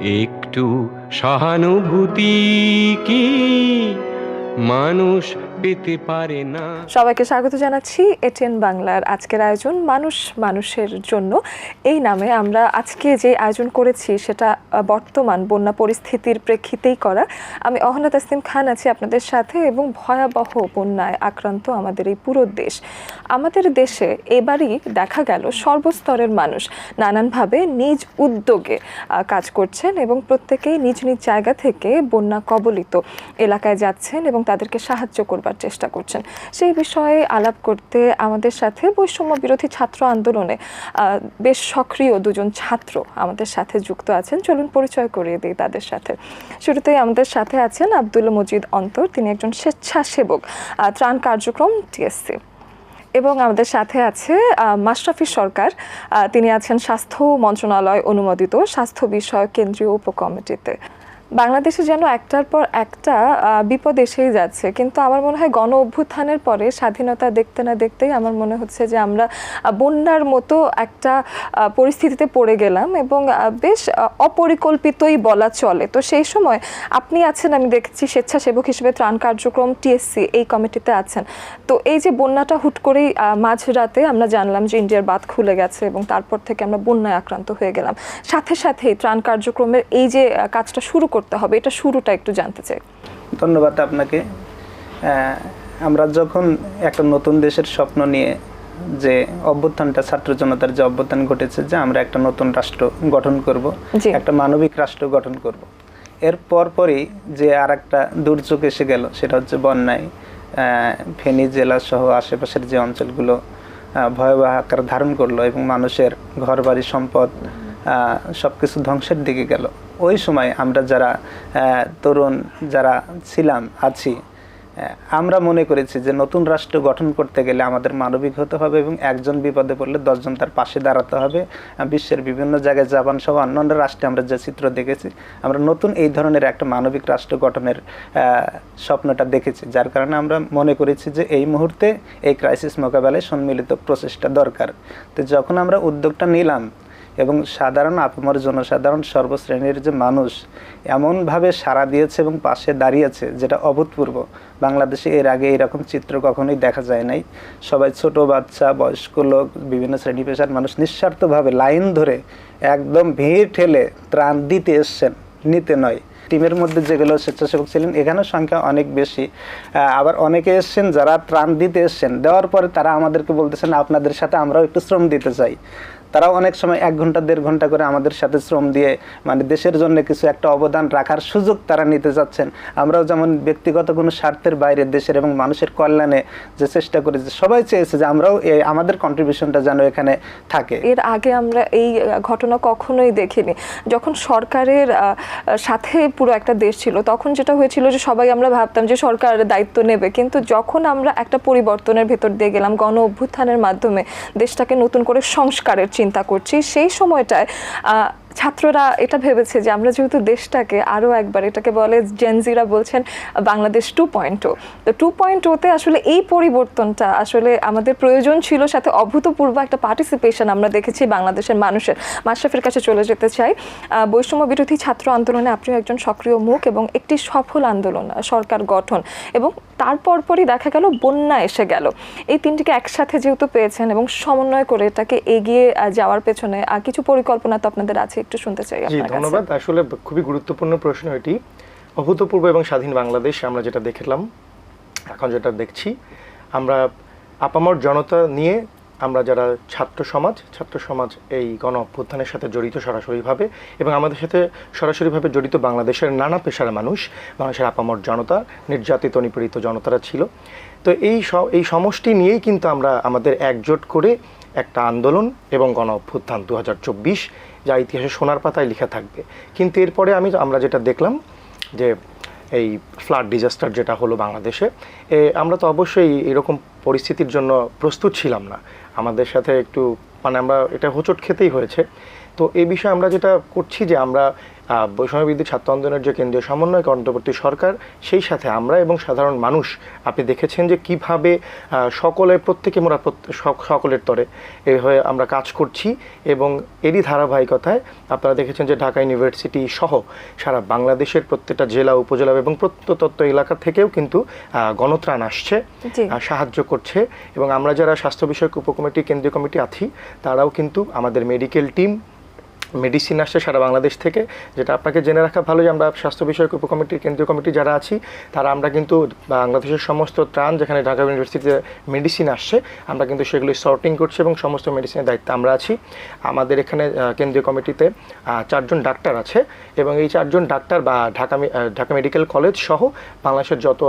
একটু সহানুভূতি কি? মানুষ পারে না। সবাইকে স্বাগত জানাচ্ছি এটিএন বাংলার আজকের আয়োজন মানুষ মানুষের জন্য। এই নামে আমরা আজকে যে আয়োজন করেছি সেটা বর্তমান বন্যা পরিস্থিতির প্রেক্ষিতেই করা। আমি অহনা তাসলিম খান আছি আপনাদের সাথে এবং ভয়াবহ বন্যায় আক্রান্ত আমাদের এই পুরো দেশ। আমাদের দেশে এবারই দেখা গেল সর্বস্তরের মানুষ নানানভাবে নিজ উদ্যোগে কাজ করছেন এবং প্রত্যেকেই নিজ নিজ জায়গা থেকে বন্যা কবলিত এলাকায় যাচ্ছেন এবং তাদেরকে সাহায্য করবার চেষ্টা করছেন। সেই বিষয়ে আলাপ করতে আমাদের সাথে বৈষম্য বিরোধী ছাত্র আন্দোলনে বেশ সক্রিয় দুজন ছাত্র আমাদের সাথে যুক্ত আছেন। চলুন পরিচয় করিয়ে দিই তাদের সাথে। শুরুতেই আমাদের সাথে আছেন আব্দুল মজিদ অন্তর, তিনি একজন স্বেচ্ছাসেবক ত্রাণ কার্যক্রম টিএসসি। এবং আমাদের সাথে আছে মাশরাফি সরকার তিনি আছেন স্বাস্থ্য মন্ত্রণালয় অনুমোদিত স্বাস্থ্য বিষয়ক কেন্দ্রীয় উপকমিটিতে। বাংলাদেশে যেন একটার পর একটা বিপদ এসেই যাচ্ছে। কিন্তু আমার মনে হয় গণ অভ্যুত্থানের পরে স্বাধীনতা দেখতে না দেখতেই আমার মনে হচ্ছে যে আমরা বন্যার মতো একটা পরিস্থিতিতে পড়ে গেলাম এবং বেশ অপরিকল্পিতই বলা চলে। তো সেই সময় আপনি আছেন, আমি দেখছি স্বেচ্ছাসেবক হিসেবে ত্রাণ কার্যক্রম টিএসসি এই কমিটিতে আছেন। তো এই যে বন্যাটা হুট করেই মাঝরাতে আমরা জানলাম যে ইন্ডিয়ার বাঁধ খুলে গেছে এবং তারপর থেকে আমরা বন্যায় আক্রান্ত হয়ে গেলাম। সাথে সাথেই ত্রাণ কার্যক্রমের এই যে কাজটা শুরু করতে হবে এটা শুরুটা একটু জানতে চাই। ধন্যবাদ আপনাকে। আমরা যখন একটা নতুন দেশের স্বপ্ন নিয়ে যে অভ্যুত্থানটা ছাত্র জনতার যে অভ্যুত্থান ঘটেছে যে আমরা একটা নতুন রাষ্ট্র গঠন করব। একটা মানবিক রাষ্ট্র গঠন করব। এর পরপরই যে আর একটা দুর্যোগ এসে গেল সেটা হচ্ছে বন্যায় ফেনী জেলা সহ আশেপাশের যে অঞ্চলগুলো ভয়াবহ আকার ধারণ করল এবং মানুষের ঘরবাড়ি সম্পদ সব কিছু ধ্বংসের দিকে গেল। ওই সময় আমরা যারা তরুণ যারা ছিলাম, আছি আমরা মনে করেছি যে নতুন রাষ্ট্র গঠন করতে গেলে আমাদের মানবিক হতে হবে এবং একজন বিপদে পড়লে দশজন তার পাশে দাঁড়াতে হবে। বিশ্বের বিভিন্ন জায়গায় জাপান সহ অন্যান্য রাষ্ট্রে আমরা যে চিত্র দেখেছি, আমরা নতুন এই ধরনের একটা মানবিক রাষ্ট্র গঠনের স্বপ্নটা দেখেছি। যার কারণে আমরা মনে করেছি যে এই মুহূর্তে এই ক্রাইসিস মোকাবেলায় সম্মিলিত প্রচেষ্টা দরকার। তো যখন আমরা উদ্যোগটা নিলাম এবং সাধারণ আপামর জনসাধারণ সর্বশ্রেণীর যে মানুষ, এমনভাবে সাড়া দিয়েছে এবং পাশে দাঁড়িয়েছে, যেটা অভূতপূর্ব। বাংলাদেশে এর আগে এরকম চিত্র কখনোই দেখা যায় নাই। সবাই ছোট, বাচ্চা, বয়স্ক লোক, বিভিন্ন শ্রেণি পেশার মানুষ নিঃস্বার্থভাবে লাইন ধরে একদম ভিড় ঠেলে ত্রাণ দিতে এসছেন, নিতে নয়। টিমের মধ্যে যেগুলো স্বেচ্ছাসেবক ছিলেন, এখানেও সংখ্যা অনেক বেশি। আবার অনেকে এসছেন যারা ত্রাণ দিতে এসছেন। দেওয়ার পরে তারা আমাদেরকে বলতেছেন, আপনাদের সাথে আমরাও একটু শ্রম দিতে চাই। তারাও অনেক সময় এক ঘণ্টা, দেড় ঘণ্টা করে আমাদের সাথে শ্রম দিয়ে মানে দেশের জন্য কিছু একটা অবদান রাখার সুযোগ তারা নিতে যাচ্ছেন। আমরাও যেমন ব্যক্তিগত কোনো স্বার্থের বাইরে দেশের এবং মানুষের কল্যাণে যে চেষ্টা করেছি সবাই চেয়েছে যে আমরাও এই আমাদের কন্ট্রিবিউশনটা যেন এখানে থাকে। এর আগে আমরা এই ঘটনা কখনোই দেখিনি। যখন সরকারের সাথে পুরো একটা দেশ ছিল, তখন যেটা হয়েছিল যে সবাই আমরা ভাবতাম যে সরকার দায়িত্ব নেবে। কিন্তু যখন আমরা একটা পরিবর্তনের ভেতর দিয়ে গেলাম, গণ অভ্যুত্থানের মাধ্যমে দেশটাকে নতুন করে সংস্কারের চিন্তা করছি। সেই সময়টায় ছাত্ররা এটা ভেবেছে যে আমরা যেহেতু দেশটাকে আরও একবার এটাকে বলে জেনজিরা বলছেন, বাংলাদেশ টু পয়েন্ট তো টু পয়েন্ট ওতে আসলে এই পরিবর্তনটা আসলে আমাদের প্রয়োজন ছিল, সাথে অভূতপূর্ব একটা পার্টিসিপেশন আমরা দেখেছি বাংলাদেশের মানুষের। মাশরাফের কাছে চলে যেতে চাই। বৈষম্য বিরোধী ছাত্র আন্দোলনে আপনিও একজন সক্রিয় মুখ এবং একটি সফল আন্দোলন সরকার গঠন এবং তারপর পরই দেখা গেল বন্যা এসে গেল। এই তিনটিকে একসাথে যেহেতু পেয়েছেন এবং সমন্বয় করে এটাকে এগিয়ে যাওয়ার পেছনে আর কিছু পরিকল্পনা তো আপনাদের আছে একটু শুনতে চাই ধন্যবাদ। আসলে খুবই গুরুত্বপূর্ণ প্রশ্ন এটি। অভূতপূর্ব এবং স্বাধীন বাংলাদেশ আমরা যেটা দেখলাম এখন যেটা দেখছি আমরা আপামর জনতা নিয়ে আমরা যারা ছাত্র সমাজ ছাত্র সমাজ এই গণ অভ্যুত্থানের সাথে জড়িত সরাসরিভাবে এবং আমাদের সাথে সরাসরিভাবে জড়িত বাংলাদেশের নানা পেশার মানুষ, বাংলাদেশের আপামর জনতা, নির্যাতিত, নিপীড়িত জনতারা ছিল। তো এই এই সমষ্টি নিয়েই কিন্তু আমরা আমাদের একজোট করে একটা আন্দোলন এবং গণ অভ্যুত্থান দু হাজার চব্বিশ, যা ইতিহাসে সোনার পাতায় লেখা থাকবে। কিন্তু এরপরে আমি আমরা যেটা দেখলাম যে এই ফ্লাড ডিজাস্টার যেটা হলো বাংলাদেশে আমরা তো অবশ্যই এরকম পরিস্থিতির জন্য প্রস্তুত ছিলাম না। আমাদের সাথে একটু মানে আমরা এটা হোঁচট খেতেই হয়েছে। তো এই বিষয়ে আমরা যেটা করছি যে আমরা বৈষম্য বিদ্যুৎ ছাত্র আন্দোলনের যে কেন্দ্রীয় সমন্বয়ক অন্তর্বর্তী সরকার সেই সাথে আমরা এবং সাধারণ মানুষ আপনি দেখেছেন যে কীভাবে সকলে প্রত্যেকে মোরা সকলের তরে এভাবে আমরা কাজ করছি এবং এরই ধারাবাহিকতায় আপনারা দেখেছেন যে ঢাকা ইউনিভার্সিটি সহ সারা বাংলাদেশের প্রত্যেকটা জেলা উপজেলা এবং প্রত্যন্ত এলাকা থেকেও কিন্তু গণত্রাণ আসছে সাহায্য করছে এবং আমরা যারা স্বাস্থ্য বিষয়ক উপকমিটি কেন্দ্রীয় কমিটি আছি তারাও কিন্তু আমাদের মেডিকেল টিম মেডিসিন আসছে সারা বাংলাদেশ থেকে, যেটা আপনাকে জেনে রাখা ভালো যে আমরা স্বাস্থ্য বিষয়ক উপকমিটির কেন্দ্রীয় কমিটি যারা আছি, তারা আমরা কিন্তু বাংলাদেশের সমস্ত ত্রাণ, যেখানে ঢাকা ইউনিভার্সিটিতে মেডিসিন আসছে, আমরা কিন্তু সেগুলি সর্টিং করছি এবং সমস্ত মেডিসিনের দায়িত্বে আমরা আছি। আমাদের এখানে কেন্দ্রীয় কমিটিতে চারজন ডাক্তার আছে এবং এই চারজন ডাক্তার বা ঢাকা ঢাকা মেডিকেল কলেজ সহ বাংলাদেশের যত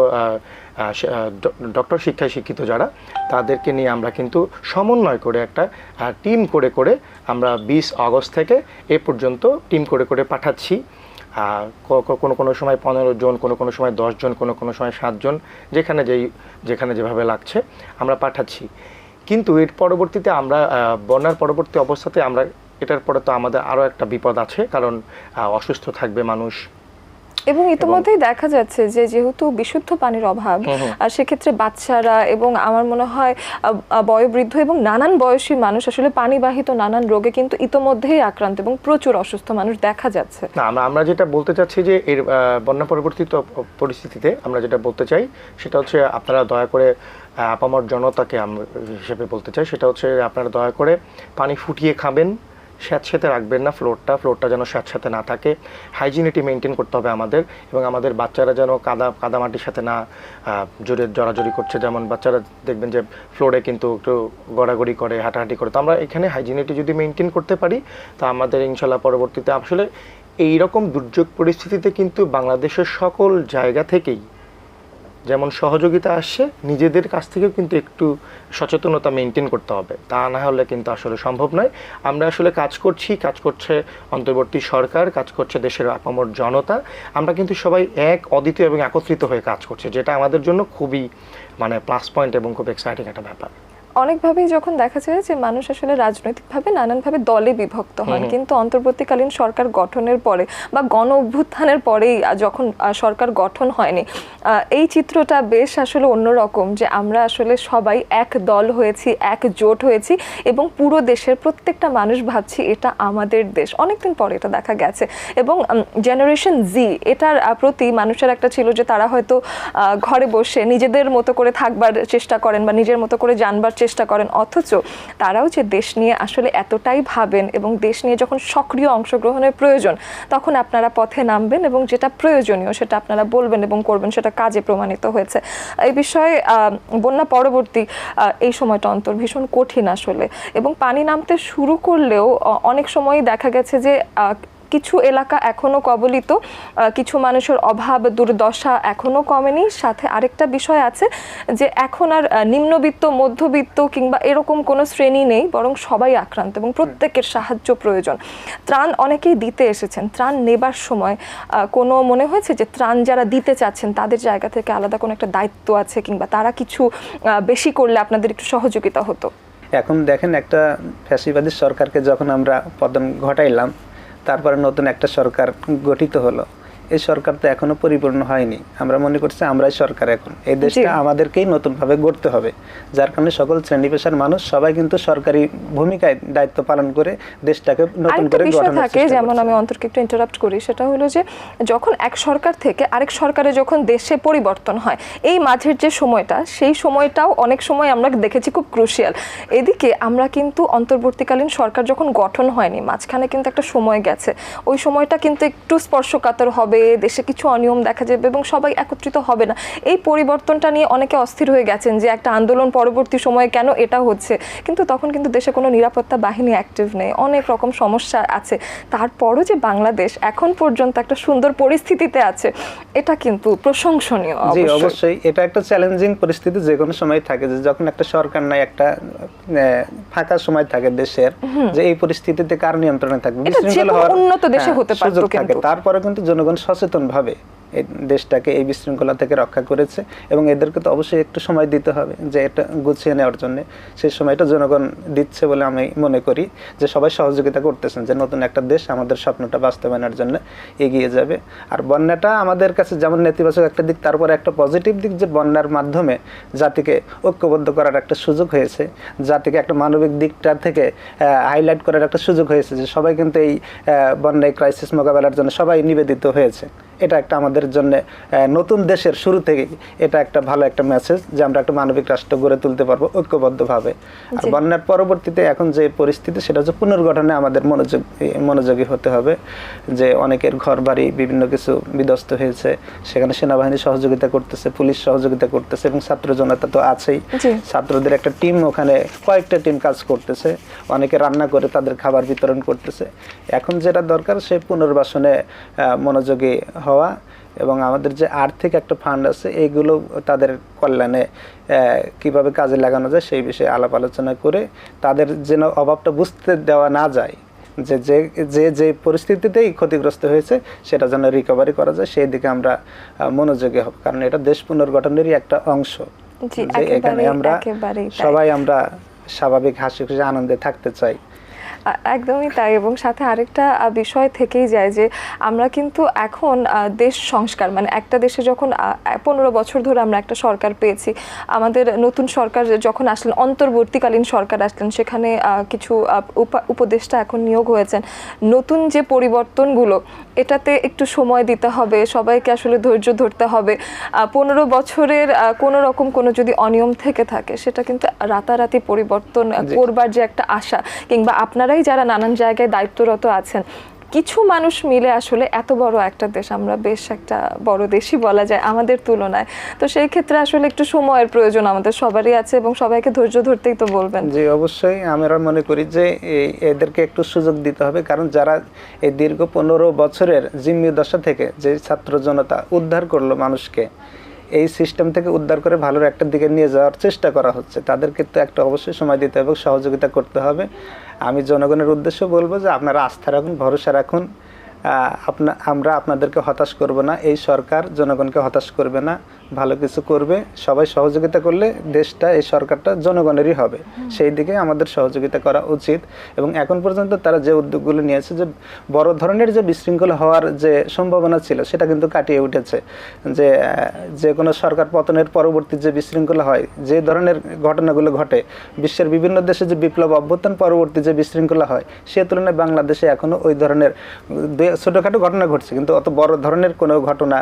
ডক্টর শিক্ষায় শিক্ষিত যারা, তাদেরকে নিয়ে আমরা কিন্তু সমন্বয় করে একটা টিম করে করে আমরা বিশ আগস্ট থেকে এ পর্যন্ত টিম করে করে পাঠাচ্ছি। কোনো কোনো সময় পনেরো জন, কোনো কোনো সময় জন, কোনো কোনো সময় সাতজন যেখানে যেই, যেখানে যেভাবে লাগছে আমরা পাঠাচ্ছি। কিন্তু এর পরবর্তীতে আমরা বন্যার পরবর্তী অবস্থাতে আমরা, এটার পরে তো আমাদের আরও একটা বিপদ আছে, কারণ অসুস্থ থাকবে মানুষ। এবং ইতিমধ্যেই দেখা যাচ্ছে যে যেহেতু বিশুদ্ধ পানির অভাব। আর সেক্ষেত্রে বাচ্চারা এবং আমার মনে হয় বয়োবৃদ্ধ এবং নানান বয়সী মানুষ আসলে পানিবাহিত নানান রোগে কিন্তু ইতোমধ্যেই আক্রান্ত এবং প্রচুর অসুস্থ মানুষ দেখা যাচ্ছে না আমরা যেটা বলতে চাচ্ছি যে এর বন্যা পরবর্তী পরিস্থিতিতে আমরা যেটা বলতে চাই সেটা হচ্ছে আপনারা দয়া করে আপামর জনতাকে আমরা হিসেবে বলতে চাই সেটা হচ্ছে আপনারা দয়া করে পানি ফুটিয়ে খাবেন স্যাঁতস্যাঁতে রাখবেন না ফ্লোরটা ফ্লোরটা যেন স্যাঁতস্যাঁতে না থাকে। হাইজিনিটি মেনটেন করতে হবে আমাদের এবং আমাদের বাচ্চারা যেন কাদা, কাদামাটির সাথে না জোরে জড়াজড়ি করছে। যেমন বাচ্চারা দেখবেন যে ফ্লোরে কিন্তু একটু গড়াগড়ি করে, হাঁটাহাঁটি করে। তো আমরা এখানে হাইজিনিটি যদি মেনটেন করতে পারি, তা আমাদের ইনশাল্লাহ পরবর্তীতে আসলে এই রকম দুর্যোগ পরিস্থিতিতে কিন্তু বাংলাদেশের সকল জায়গা থেকেই যেমন সহযোগিতা আসছে, নিজেদের কাছ থেকেও কিন্তু একটু সচেতনতা মেনটেন করতে হবে। তা না হলে কিন্তু আসলে সম্ভব নয়। আমরা আসলে কাজ করছি, কাজ করছে অন্তর্বর্তী সরকার, কাজ করছে দেশের আপামর জনতা। আমরা কিন্তু সবাই এক, অদ্বিতীয় এবং একত্রিত হয়ে কাজ করছে, যেটা আমাদের জন্য খুবই মানে প্লাস পয়েন্ট এবং খুব এক্সাইটিং একটা ব্যাপার। অনেকভাবেই যখন দেখা যায় যে মানুষ আসলে রাজনৈতিকভাবে নানানভাবে দলে বিভক্ত হন কিন্তু অন্তর্বর্তীকালীন সরকার গঠনের পরে বা গণ অভ্যুত্থানের পরেই যখন সরকার গঠন হয়নি এই চিত্রটা বেশ আসলে অন্যরকম যে আমরা আসলে সবাই এক দল হয়েছি এক জোট হয়েছি এবং পুরো দেশের প্রত্যেকটা মানুষ ভাবছি এটা আমাদের দেশ। অনেকদিন পরে এটা দেখা গেছে এবং জেনারেশন জি এটার প্রতি মানুষের একটা ছিল যে তারা হয়তো ঘরে বসে নিজেদের মতো করে থাকবার চেষ্টা করেন বা নিজের মতো করে জানবার চেষ্টা করেন, অথচ তারাও যে দেশ নিয়ে আসলে এতটাই ভাবেন এবং দেশ নিয়ে যখন সক্রিয় অংশগ্রহণের প্রয়োজন, তখন আপনারা পথে নামবেন এবং যেটা প্রয়োজনীয় সেটা আপনারা বলবেন এবং করবেন, সেটা কাজে প্রমাণিত হয়েছে। এই বিষয়ে বন্যা পরবর্তী এই সময়টা অন্তর ভীষণ কঠিন আসলে এবং পানি নামতে শুরু করলেও অনেক সময়ই দেখা গেছে যে কিছু এলাকা এখনও কবলিত কিছু মানুষের অভাব, দুর্দশা এখনও কমেনি। সাথে আরেকটা বিষয় আছে যে এখন আর নিম্নবিত্ত, মধ্যবিত্ত কিংবা এরকম কোনো শ্রেণি নেই, বরং সবাই আক্রান্ত এবং প্রত্যেকের সাহায্য প্রয়োজন। ত্রাণ অনেকেই দিতে এসেছেন। ত্রাণ নেবার সময় কোনো মনে হয়েছে যে ত্রাণ যারা দিতে চাচ্ছেন, তাদের জায়গা থেকে আলাদা কোনো একটা দায়িত্ব আছে কিংবা তারা কিছু বেশি করলে আপনাদের একটু সহযোগিতা হতো? এখন দেখেন একটা ফ্যাসিবাদী সরকারকে যখন আমরা পতন ঘটাইলাম তারপরে নতুন একটা সরকার গঠিত হলো। এই সরকার তো এখনও পরিপূর্ণ হয়নি। আমরা মনে করছি আমরাই সরকার এখন। এই দেশটা আমাদেরকেই নতুনভাবে গড়তে হবে। যার কারণে সকল শ্রেণি পেশার মানুষ সবাই কিন্তু সরকারি ভূমিকায় দায়িত্ব পালন করে দেশটাকে নতুন করে গঠনের থাকে যেমন আমি অন্তরকে একটু ইন্টারাপ্ট করি সেটা হলো যে যখন এক সরকার থেকে আরেক সরকারে যখন দেশে পরিবর্তন হয় এই মাঝের যে সময়টা সেই সময়টাও অনেক সময় আমরা দেখেছি খুব ক্রুশিয়াল এদিকে আমরা কিন্তু অন্তর্বর্তীকালীন সরকার যখন গঠন হয়নি মাঝখানে কিন্তু একটা সময় গেছে। ওই সময়টা কিন্তু একটু স্পর্শকাতর হবে দেশে কিছু অনিয়ম দেখা যাবে এবং সবাই একত্রিত হবে না। এই পরিবর্তনটা নিয়ে অনেকে অস্থির হয়ে গেছেন যে একটা আন্দোলন পরবর্তী সময়ে কেন এটা হচ্ছে। কিন্তু তখন কিন্তু দেশে কোনো নিরাপত্তা বাহিনী অ্যাক্টিভ নেই। অনেক রকম সমস্যা আছে। তারপরও যে বাংলাদেশ এখন পর্যন্ত একটা সুন্দর পরিস্থিতিতে আছে এটা কিন্তু প্রশংসনীয় জি অবশ্যই। এটা একটা চ্যালেঞ্জিং পরিস্থিতি যে কোনো সময় থাকে যে যখন একটা সরকার নাই একটা ফাঁকা সময় থাকে দেশের যে এই পরিস্থিতিতে কার নিয়ন্ত্রণে থাকবে? উন্নত দেশে হ্যাঁ, হতে কিন্তু। তারপরে কিন্তু জনগণ সচেতন ভাবে এই দেশটাকে এই বিশৃঙ্খলা থেকে রক্ষা করেছে এবং এদেরকে তো অবশ্যই একটু সময় দিতে হবে যে এটা গুছিয়ে নেওয়ার জন্য। সেই সময়টা জনগণ দিচ্ছে বলে আমি মনে করি যে সবাই সহযোগিতা করতেছেন যে নতুন একটা দেশ আমাদের স্বপ্নটা বাস্তবায়নের জন্য এগিয়ে যাবে। আর বন্যাটা আমাদের কাছে যেমন নেতিবাচক একটা দিক, তারপরে একটা পজিটিভ দিক যে বন্যার মাধ্যমে জাতিকে ঐক্যবদ্ধ করার একটা সুযোগ হয়েছে, জাতিকে একটা মানবিক দিকটা থেকে হাইলাইট করার একটা সুযোগ হয়েছে যে সবাই কিন্তু এই বন্যায় ক্রাইসিস মোকাবেলার জন্য সবাই নিবেদিত হয়েছে। এটা একটা আমাদের জন্য নতুন দেশের শুরু থেকে এটা একটা ভালো একটা মেসেজ যে আমরা একটা মানবিক রাষ্ট্র গড়ে তুলতে পারব ঐক্যবদ্ধভাবে। আর বন্যার পরবর্তীতে এখন যে পরিস্থিতি সেটা হচ্ছে পুনর্গঠনে আমাদের মনোযোগ মনোযোগী হতে হবে। যে অনেকের ঘর বাড়ি বিভিন্ন কিছু বিধ্বস্ত হয়েছে সেখানে সেনাবাহিনী সহযোগিতা করতেছে পুলিশ সহযোগিতা করতেছে এবং ছাত্র জনতা তো আছেই। ছাত্রদের একটা টিম ওখানে কয়েকটা টিম কাজ করতেছে। অনেকে রান্না করে তাদের খাবার বিতরণ করতেছে। এখন যেটা দরকার সে পুনর্বাসনে আহ, মনোযোগী হওয়া এবং আমাদের যে আর্থিক একটা ফান্ড আছে এইগুলো তাদের কল্যাণে কীভাবে কাজে লাগানো যায় সেই বিষয়ে আলাপ আলোচনা করে তাদের যেন অভাবটা বুঝতে দেওয়া না যায় যে যে যে যে পরিস্থিতিতেই ক্ষতিগ্রস্ত হয়েছে সেটা যেন রিকভারি করা যায় সেই দিকে আমরা মনোযোগী হব। কারণ এটা দেশ পুনর্গঠনেরই একটা অংশ। যে এখানে আমরা সবাই আমরা স্বাভাবিক হাসি খুশি আনন্দে থাকতে চাই। একদমই তাই। এবং সাথে আরেকটা বিষয় থেকেই যায় যে আমরা কিন্তু এখন দেশ সংস্কার মানে একটা দেশে যখন পনেরো বছর ধরে আমরা একটা সরকার পেয়েছি আমাদের নতুন সরকার যখন আসলেন অন্তর্বর্তীকালীন সরকার আসলেন সেখানে কিছু উপদেষ্টা এখন নিয়োগ হয়েছেন। নতুন যে পরিবর্তনগুলো এটাতে একটু সময় দিতে হবে সবাইকে আসলে ধৈর্য ধরতে হবে। পনেরো বছরের কোনো রকম কোনো যদি অনিয়ম থেকে থাকে সেটা কিন্তু রাতারাতি পরিবর্তন করবার যে একটা আশা কিংবা আপনারাই যারা নানান জায়গায় দায়িত্বরত আছেন, কিছু মানুষ মিলে আসলে এত বড় একটা দেশ, আমরা বেশ একটা বড় দেশই বলা যায় আমাদের তুলনায়। তো সেই ক্ষেত্রে আসলে একটু সময়ের প্রয়োজন আমাদের সবারই আছে এবং সবাইকে ধৈর্য ধরতেই তো বলবেন। যে অবশ্যই। আমরা মনে করি যে এদেরকে একটু সুযোগ দিতে হবে, কারণ যারা এই দীর্ঘ পনেরো বছরের জিম্মি দশা থেকে যে ছাত্র জনতা উদ্ধার করল মানুষকে, এই সিস্টেম থেকে উদ্ধার করে ভালোর একটা দিকে নিয়ে যাওয়ার চেষ্টা করা হচ্ছে। তাদেরকে তো একটা অবশ্যই সময় দিতে হবে সহযোগিতা করতে হবে। আমি জনগণের উদ্দেশ্য বলব যে আপনারা আস্থা রাখুন, ভরসা রাখুন। আপনা আমরা আপনাদেরকে হতাশ করব না। এই সরকার জনগণকে হতাশ করবে না। ভালো কিছু করবে সবাই সহযোগিতা করলে দেশটা এই সরকারটা জনগণেরই হবে। সেই দিকে আমাদের সহযোগিতা করা উচিত এবং এখন পর্যন্ত তারা যে উদ্যোগগুলো নিয়েছে যে বড় ধরনের যে বিশৃঙ্খলা হওয়ার যে সম্ভাবনা ছিল সেটা কিন্তু কাটিয়ে উঠেছে। যে যে কোনো সরকার পতনের পরবর্তী যে বিশৃঙ্খলা হয় যে ধরনের ঘটনাগুলো ঘটে বিশ্বের বিভিন্ন দেশে যে বিপ্লব অভ্যুত্থান পরবর্তী যে বিশৃঙ্খলা হয় সে তুলনায় বাংলাদেশে এখনও ওই ধরনের ছোটোখাটো ঘটনা ঘটছে। কিন্তু অত বড় ধরনের কোনো ঘটনা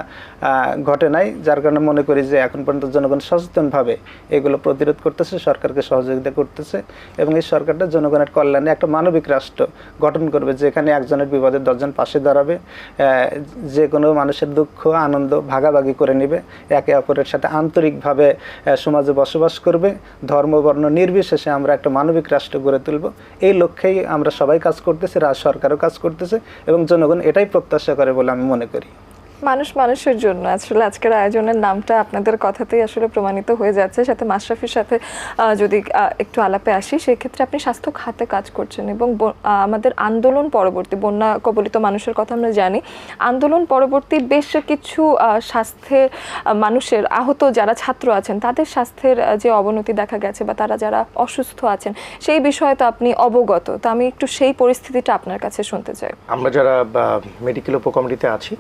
ঘটে নাই যার কারণে মনে করি যে এখন পর্যন্ত জনগণ সচেতনভাবে এগুলো প্রতিরোধ করতেছে, সরকারকে সহযোগিতা করতেছে এবং এই সরকারটা জনগণের কল্যাণে একটা মানবিক রাষ্ট্র গঠন করবে, যেখানে একজনের বিপদে দশজন পাশে দাঁড়াবে যে কোনো মানুষের দুঃখ, আনন্দ ভাগাভাগি করে নেবে, একে অপরের সাথে আন্তরিকভাবে সমাজে বসবাস করবে, ধর্ম, বর্ণ নির্বিশেষে আমরা একটা মানবিক রাষ্ট্র গড়ে তুলব। এই লক্ষ্যেই আমরা সবাই কাজ করতেছি রাজ সরকারও কাজ করতেছে এবং জনগণ এটাই প্রত্যাশা করে বলে আমি মনে করি। মানুষ মানুষের জন্য। আসলে আজকের আয়োজনের নামটা আপনাদের কথাতেই আসলে প্রমাণিত হয়ে যাচ্ছে। সাথে মাশরাফির সাথে যদি একটু আলাপে আসি সেক্ষেত্রে আপনি স্বাস্থ্য খাতে কাজ করছেন এবং আমাদের আন্দোলন পরবর্তী, বন্যা কবলিত মানুষের কথা আমরা জানি, আন্দোলন পরবর্তী বেশ কিছু স্বাস্থ্যের মানুষের আহত যারা ছাত্র আছেন, তাদের স্বাস্থ্যের যে অবনতি দেখা গেছে বা তারা যারা অসুস্থ আছেন, সেই বিষয়ে তো আপনি অবগত। তো আমি একটু সেই পরিস্থিতিটা আপনার কাছে শুনতে চাই। আমরা যারা মেডিকেল উপকমিটিতে আছি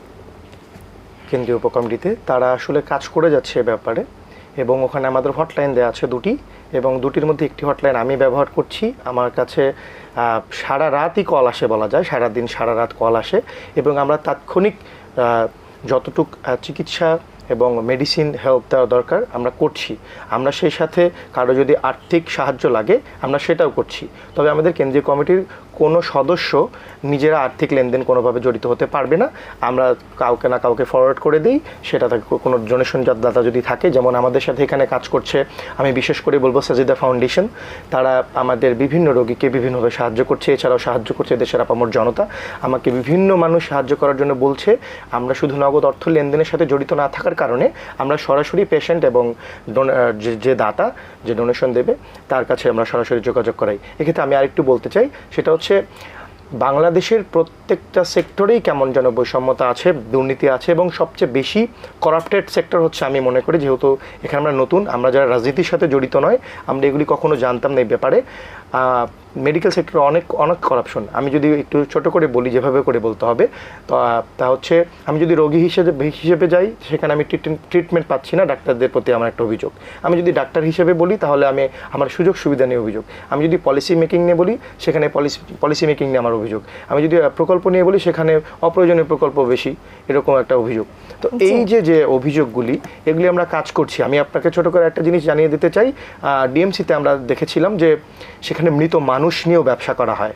কেন্দ্রীয় উপকমিটিতে। তারা আসলে কাজ করে যাচ্ছে এ ব্যাপারে এবং ওখানে আমাদের হটলাইন দেওয়া আছে দুটি এবং দুটির মধ্যে একটি হটলাইন আমি ব্যবহার করছি। আমার কাছে সারা রাতই কল আসে বলা যায় সারা দিন সারা রাত কল আসে এবং আমরা তাৎক্ষণিক যতটুক চিকিৎসা এবং মেডিসিন হেল্প দেওয়া দরকার আমরা করছি। আমরা সেই সাথে কারও যদি আর্থিক সাহায্য লাগে, আমরা সেটাও করছি। তবে আমাদের কেন্দ্রীয় কমিটির কোনো সদস্য নিজেরা আর্থিক লেনদেন কোনোভাবে জড়িত হতে পারবে না। আমরা কাউকে না কাউকে ফরওয়ার্ড করে দিই, সেটা তাকে কোনো ডোনেশন দাতা যদি থাকে, যেমন আমাদের সাথে এখানে কাজ করছে, আমি বিশেষ করে বলব সাজিদা ফাউন্ডেশন তারা আমাদের বিভিন্ন রোগীকে বিভিন্নভাবে সাহায্য করছে, এছাড়াও সাহায্য করছে দেশের আপামর জনতা। আমাকে বিভিন্ন মানুষ সাহায্য করার জন্য বলছে, আমরা শুধু নগদ অর্থ লেনদেনের সাথে জড়িত না থাকার কারণে আমরা সরাসরি পেশেন্ট এবং যে দাতা, যে ডোনেশন দেবে, তার কাছে আমরা সরাসরি যোগাযোগ করাই। এক্ষেত্রে আমি আরেকটু বলতে চাই, সেটা হচ্ছে বাংলাদেশের প্রত্যেকটা সেক্টরেই কেমন যেন বৈষম্যতা আছে, দুর্নীতি আছে এবং সবচেয়ে বেশি করাপ্টেড সেক্টর হচ্ছে আমি মনে করি, যেহেতু এখানে আমরা নতুন, আমরা যারা রাজনীতির সাথে জড়িত নয়, আমরা এগুলি কখনো জানতাম না এই ব্যাপারে। মেডিকেল সেক্টরে অনেক অনেক করাপশন আমি যদি একটু ছোট করে বলি যেভাবে করে বলতে হবে তো তা হচ্ছে আমি যদি রোগী হিসেবে হিসেবে যাই সেখানে আমি ট্রিটমেন্ট পাচ্ছি না ডাক্তারদের প্রতি আমার একটা অভিযোগ। আমি যদি ডাক্তার হিসেবে বলি তাহলে আমি আমার সুযোগ সুবিধা নিয়ে অভিযোগ। আমি যদি পলিসি মেকিং নিয়ে বলি সেখানে পলিসি পলিসি মেকিং নিয়ে আমার অভিযোগ। আমি যদি প্রকল্প নিয়ে বলি সেখানে অপ্রয়োজনীয় প্রকল্প বেশি এরকম একটা অভিযোগ। তো এই যে যে অভিযোগগুলি এগুলি আমরা কাজ করছি। আমি আপনাকে ছোট করে একটা জিনিস জানিয়ে দিতে চাই। ডিএমসিতে আমরা দেখেছিলাম যে সেখানে মৃত মানুষ নিয়েও ব্যবসা করা হয়।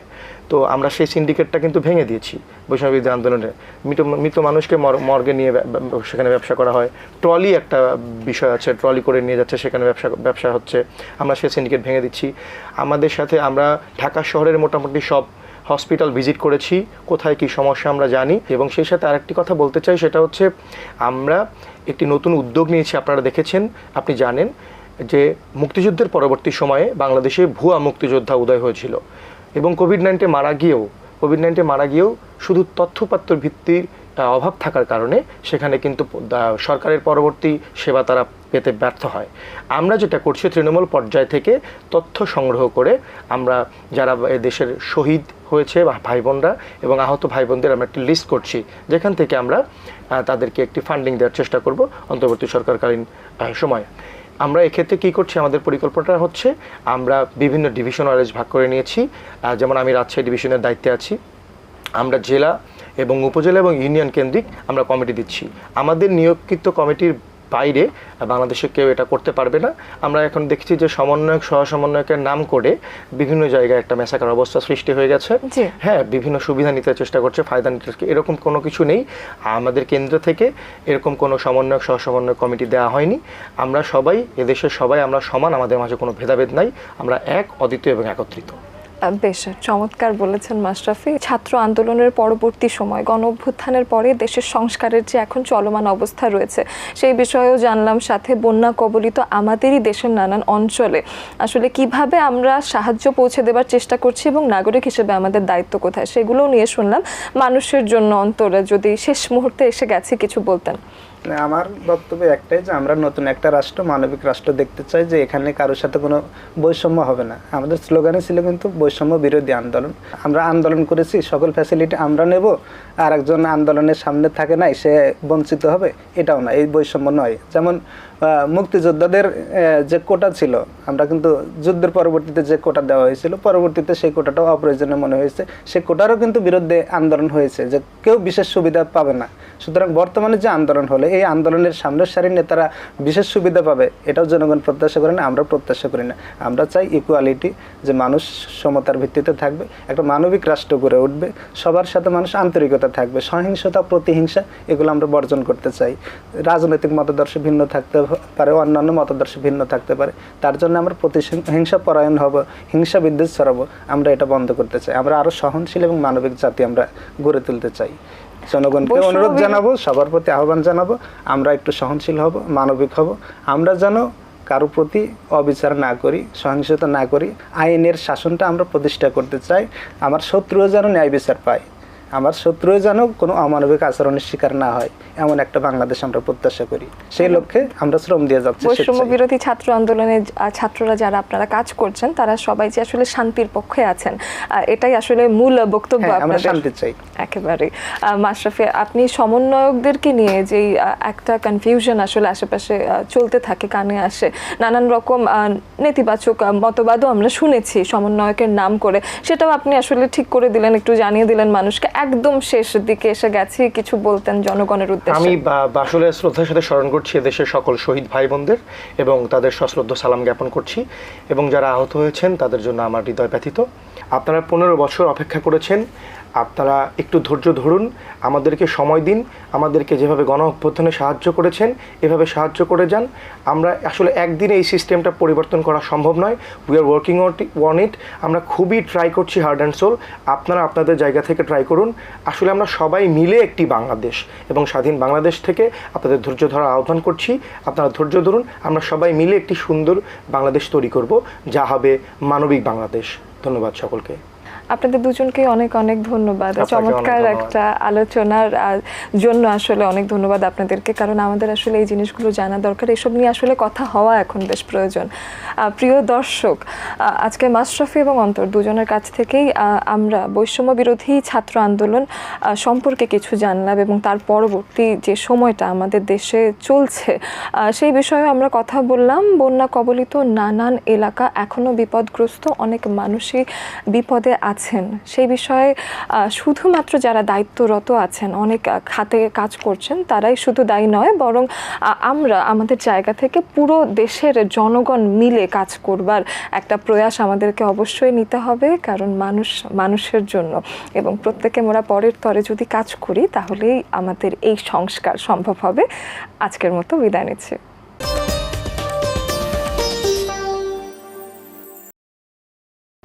তো আমরা সেই সিন্ডিকেটটা কিন্তু ভেঙে দিয়েছি বৈষ্ণবী আন্দোলনে। মৃত মৃত মানুষকে মর- মর্গে নিয়ে সেখানে ব্যবসা করা হয়। ট্রলি একটা বিষয় আছে, ট্রলি করে নিয়ে যাচ্ছে, সেখানে ব্যবসা ব্যবসা হচ্ছে। আমরা সেই সিন্ডিকেট ভেঙে দিচ্ছি। আমাদের সাথে আমরা ঢাকা শহরের মোটামুটি সব হসপিটাল ভিজিট করেছি, কোথায় কি সমস্যা আমরা জানি। এবং সেই সাথে আরেকটি কথা বলতে চাই, সেটা হচ্ছে আমরা একটি নতুন উদ্যোগ নিয়েছি, আপনারা দেখেছেন, আপনি জানেন। যে মুক্তিযুদ্ধের পরবর্তী সময়ে বাংলাদেশে ভুয়া মুক্তিযোদ্ধা উদয় হয়েছিল এবং কোভিড নাইন্টিন মারা গিয়েও কোভিড নাইন্টিন মারা গিয়েও শুধু তথ্যপাত্র ভিত্তির অভাব থাকার কারণে সেখানে কিন্তু সরকারের পরবর্তী সেবা তারা পেতে ব্যর্থ হয়। আমরা যেটা করছি তৃণমূল পর্যায় থেকে তথ্য সংগ্রহ করে আমরা যারা দেশের শহীদ হয়েছে বা ভাই বোনরা এবং আহত ভাই বোনদের আমরা একটি লিস্ট করছি। যেখান থেকে আমরা তাদেরকে একটি ফান্ডিং দেওয়ার চেষ্টা করব অন্তর্বর্তী সরকারকালীন সময়ে। আমরা এক্ষেত্রে কি করছি? আমাদের পরিকল্পনাটা হচ্ছে আমরা বিভিন্ন ডিভিশন ওয়াইজ ভাগ করে নিয়েছি। যেমন আমি রাজশাহী ডিভিশনের দায়িত্বে আছি। আমরা জেলা এবং উপজেলা এবং ইউনিয়ন কেন্দ্রিক আমরা কমিটি দিচ্ছি। আমাদের নিয়োগকৃত কমিটির বাইরে বাংলাদেশে কেউ এটা করতে পারবে না। আমরা এখন দেখছি যে সমন্বয়ক সহ সমন্বয়কের নাম করে বিভিন্ন জায়গায় একটা মেসাকার অবস্থা সৃষ্টি হয়ে গেছে। হ্যাঁ বিভিন্ন সুবিধা নিতে চেষ্টা করছে ফায়দা নিতে এরকম কোনো কিছু নেই। আমাদের কেন্দ্র থেকে এরকম কোনো সমন্বয়ক সহ সমন্বয়ক কমিটি দেওয়া হয়নি। আমরা সবাই এদেশের সবাই আমরা সমান আমাদের মাঝে কোনো ভেদাভেদ নাই। আমরা এক অদ্বিতীয় এবং একত্রিত। বেশ চমৎকার বলেছেন মাশরাফি। ছাত্র আন্দোলনের পরবর্তী সময়, গণ অভ্যুত্থানের পরে দেশের সংস্কারের যে এখন চলমান অবস্থা রয়েছে, সেই বিষয়েও জানলাম সাথে বন্যা কবলিত আমাদেরই দেশের নানান অঞ্চলে। আসলে কীভাবে আমরা সাহায্য পৌঁছে দেবার চেষ্টা করছি এবং নাগরিক হিসেবে আমাদের দায়িত্ব কোথায়, সেগুলোও নিয়ে শুনলাম। মানুষের জন্য অন্তরে যদি শেষ মুহূর্তে এসে গেছে, কিছু বলতেন। আমার বক্তব্য একটাই যে আমরা নতুন একটা রাষ্ট্র, মানবিক রাষ্ট্র দেখতে চাই যে এখানে কারোর সাথে কোনো বৈষম্য হবে না। আমাদের স্লোগানে ছিল কিন্তু বৈষম্য বিরোধী আন্দোলন। আমরা আন্দোলন করেছি, সকল ফ্যাসিলিটি আমরা নেব আর একজন আন্দোলনের সামনে থাকে নাই, সে বঞ্চিত হবে, এটাও না, এই বৈষম্য নয়। যেমন মুক্তিযোদ্ধাদের যে কোটা ছিল, আমরা কিন্তু যুদ্ধের পরবর্তীতে যে কোটা দেওয়া হয়েছিল, পরবর্তীতে সেই কোটাটাও অপ্রয়োজনীয় মনে হয়েছে। সেই কোটারও কিন্তু বিরুদ্ধে আন্দোলন হয়েছে, যে কেউ বিশেষ সুবিধা পাবে না। সুতরাং বর্তমানে যে আন্দোলন হলে, এই আন্দোলনের সামনের সারির নেতারা বিশেষ সুবিধা পাবে, এটাও জনগণ প্রত্যাশা করে না, আমরা প্রত্যাশা করি না। আমরা চাই ইকুয়ালিটি যে মানুষ সমতার ভিত্তিতে থাকবে, একটা মানবিক রাষ্ট্র গড়ে উঠবে, সবার সাথে মানুষ আন্তরিকতা থাকবে, সহিংসতা, প্রতিহিংসা, এগুলো আমরা বর্জন করতে চাই। রাজনৈতিক মতাদর্শ ভিন্ন থাকতে পারে অন্যান্য মতাদর্শ ভিন্ন থাকতে পারে। তার জন্য আমরা প্রতি হিংসা পরায়ণ হব হিংসা বিদ্বেষ ছড়াবো আমরা এটা বন্ধ করতে চাই। আমরা আরও সহনশীল এবং মানবিক জাতি আমরা গড়ে তুলতে চাই। জনগণকে অনুরোধ জানাব সবার প্রতি আহ্বান জানাব আমরা একটু সহনশীল হব মানবিক হব। আমরা যেন কারও প্রতি অবিচার না করি সহিংসতা না করি আইনের শাসনটা আমরা প্রতিষ্ঠা করতে চাই। আমার শত্রুও যেন ন্যায় বিচার পায়। আমার শত্রুও যেন কোনো অমানবিক আচরণের শিকার না হয় এমন একটা বাংলাদেশ আমরা প্রত্যাশা করি। সেই লক্ষ্যে আমরা শ্রম দিয়ে যাচ্ছি বৈষম্য বিরোধী ছাত্র আন্দোলনে ছাত্ররা যারা আপনারা কাজ করছেন তারা সবাই যে আসলে শান্তির পক্ষে আছেন এটাই আসলে মূল বক্তব্য হ্যাঁ আমরা শান্তি চাই। একেবারে। মাশরাফি আপনি সমন্বয়কদেরকে নিয়ে যেই একটা কনফিউশন আসলে আশেপাশে চলতে থাকে কানে আসে নানান রকম নেতিবাচক মতবাদও আমরা শুনেছি সমন্বয়কের নাম করে। সেটাও আপনি আসলে ঠিক করে দিলেন একটু জানিয়ে দিলেন মানুষকে। একদম শেষ দিকে এসে গেছি কিছু বলতেন জনগণের উদ্দেশ্যে। আমি আসলে শ্রদ্ধার সাথে স্মরণ করছি দেশের সকল শহীদ ভাই বোনদের এবং তাদের সশ্রদ্ধ সালাম জ্ঞাপন করছি এবং যারা আহত হয়েছেন তাদের জন্য আমার হৃদয় ব্যথিত। আপনারা পনেরো বছর অপেক্ষা করেছেন আপনারা একটু ধৈর্য ধরুন, আমাদেরকে সময় দিন, আমাদেরকে যেভাবে গণ অভ্যুত্থানে সাহায্য করেছেন, এভাবে সাহায্য করে যান। আমরা আসলে একদিনে এই সিস্টেমটা পরিবর্তন করা সম্ভব নয়। We are working on it আমরা খুবই ট্রাই করছি হার্ড অ্যান্ড সোল আপনারা আপনাদের জায়গা থেকে ট্রাই করুন। আসলে আমরা সবাই মিলে একটি বাংলাদেশ এবং স্বাধীন বাংলাদেশ থেকে আপনাদের ধৈর্য ধরার আহ্বান করছি। আপনারা ধৈর্য ধরুন, আমরা সবাই মিলে একটি সুন্দর বাংলাদেশ তৈরি করব, যা হবে মানবিক বাংলাদেশ। ধন্যবাদ সকলকে। আপনাদের দুজনকে অনেক অনেক ধন্যবাদ। চমৎকার একটা আলোচনার জন্য আসলে অনেক ধন্যবাদ আপনাদেরকে কারণ আমাদের আসলে এই জিনিসগুলো জানা দরকার। এসব নিয়ে আসলে কথা হওয়া এখন বেশ প্রয়োজন। প্রিয় দর্শক আজকে মাশরাফি এবং অন্তর দুজনের কাছ থেকেই আমরা বৈষম্য বিরোধী ছাত্র আন্দোলন সম্পর্কে কিছু জানলাম এবং তার পরবর্তী যে সময়টা আমাদের দেশে চলছে সেই বিষয়ে আমরা কথা বললাম। বন্যা কবলিত নানান এলাকা এখনও বিপদগ্রস্ত। অনেক মানুষই বিপদে আছেন। সেই বিষয়ে শুধুমাত্র যারা দায়িত্বরত আছেন, অনেক খাতে কাজ করছেন, তারাই শুধু দায়ী নয়, বরং আমরা, আমাদের জায়গা থেকে পুরো দেশের জনগণ মিলে কাজ করবার একটা প্রয়াস আমাদেরকে অবশ্যই নিতে হবে, কারণ মানুষ, মানুষের জন্য। এবং প্রত্যেকে মোরা পরের তরে যদি কাজ করি, তাহলেই আমাদের এই সংস্কার সম্ভব হবে। আজকের মতো বিদায় নিচ্ছি।